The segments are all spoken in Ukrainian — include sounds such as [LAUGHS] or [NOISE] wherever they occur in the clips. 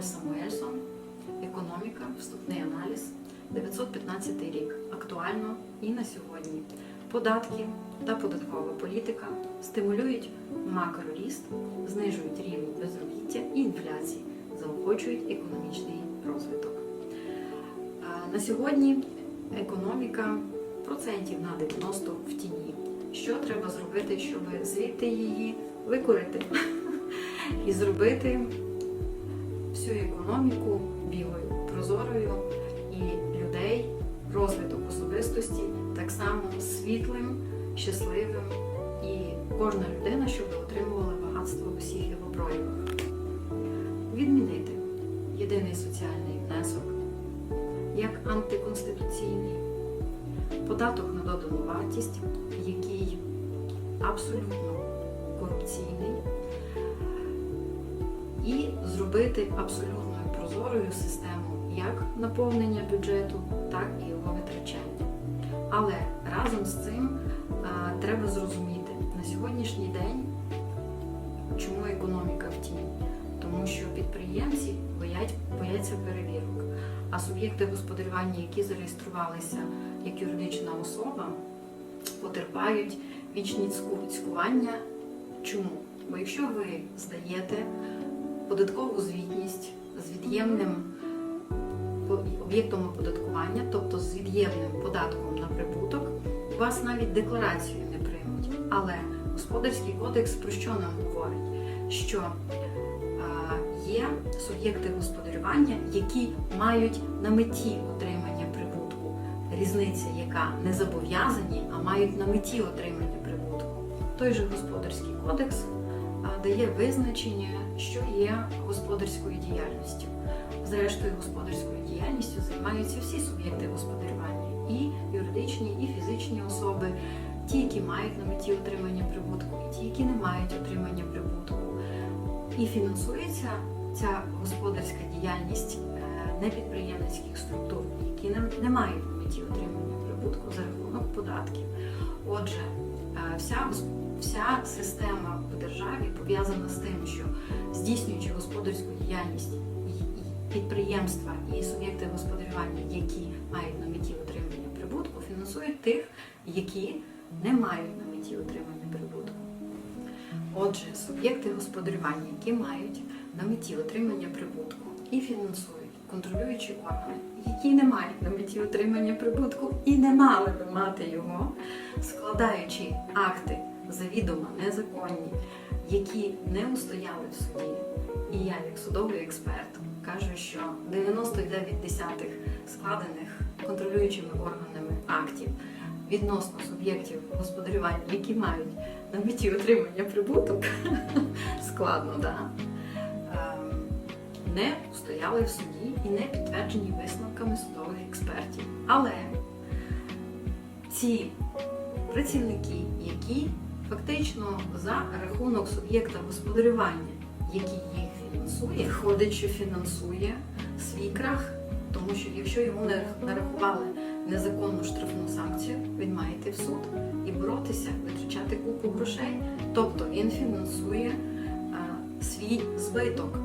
Ніголь Самуельсон. Економіка, вступний аналіз, 915 рік. Актуально і на сьогодні. Податки та податкова політика стимулюють макроріст, знижують рівень безробіття і інфляції, заохочують економічний розвиток. На сьогодні економіка процентів на 90 в тіні. Що треба зробити, щоб звідти її викорити [LAUGHS] і зробити всю економіку білою, прозорою і людей, розвиток особистості так само світлим, щасливим і кожна людина, щоб отримувала багатство в усіх його проявах. Відмінити єдиний соціальний внесок як антиконституційний, податок на додану вартість, який абсолютно корупційний, і зробити абсолютно прозорою систему як наповнення бюджету, так і його витрачання. Але разом з цим а, треба зрозуміти на сьогоднішній день, чому економіка в тіні. Тому що підприємці боять, бояться перевірок, а суб'єкти господарювання, які зареєструвалися як юридична особа, потерпають вічні цькування. Чому? Бо якщо ви здаєте податкову звітність з від'ємним об'єктом оподаткування, тобто з від'ємним податком на прибуток, вас навіть декларацію не приймуть. Але господарський кодекс про що нам говорить? Що є суб'єкти господарювання, які мають на меті отримання прибутку. Різниця, яка не зобов'язані, а мають на меті отримання прибутку. Той же господарський кодекс дає визначення, що є господарською діяльністю. Зрештою, господарською діяльністю займаються всі суб'єкти господарювання, і юридичні, і фізичні особи, ті, які мають на меті отримання прибутку, і ті, які не мають отримання прибутку. І фінансується ця господарська діяльність е, непідприємницьких структур, які не, мають на меті отримання прибутку за рахунок податків. Отже, е, вся, гос- вся система в державі пов'язана з тим, що здійснюючи господарську діяльність підприємства і суб'єкти господарювання, які мають на меті отримання прибутку, фінансують тих, які не мають на меті отримання прибутку. Отже, суб'єкти господарювання, які мають на меті отримання прибутку і фінансують контролюючі органи, які не мають на меті отримання прибутку і не мали би мати його, складаючи акти завідомо незаконні, які не устояли в суді. І я, як судовий експерт, кажу, що 99 десятих складених контролюючими органами актів відносно суб'єктів господарювання, які мають на меті отримання прибуток, [LAUGHS] складно, да? ем, не стояли в суді і не підтверджені висновками судових експертів. Але ці працівники, які фактично за рахунок суб'єкта господарювання, який їх фінансує, виходить, що фінансує свій крах. Тому що якщо йому не нарахували незаконну штрафну санкцію, він має йти в суд і боротися, витрачати купу грошей. Тобто він фінансує а, свій збиток,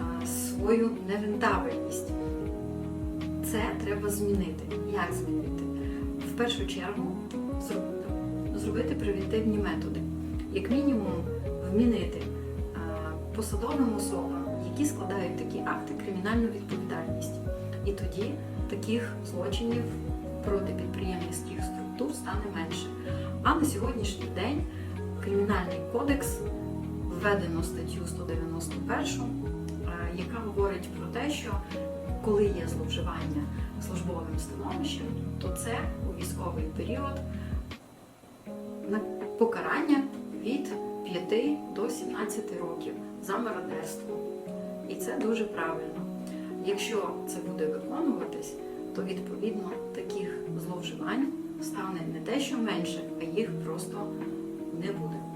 а, свою нерентабельність. Це треба змінити. Як змінити? В першу чергу зроб- зробити превентивні методи. Як мінімум, вмінити посадовим особам, які складають такі акти, кримінальну відповідальність. І тоді таких злочинів проти підприємницьких структур стане менше. А на сьогоднішній день Кримінальний кодекс введено статтю 191, е, яка говорить про те, що коли є зловживання службовим становищем, то це у військовий період покарання від 5 до 17 років за мародерство. І це дуже правильно. Якщо це буде виконуватись, то відповідно таких зловживань стане не те, що менше, а їх просто не буде.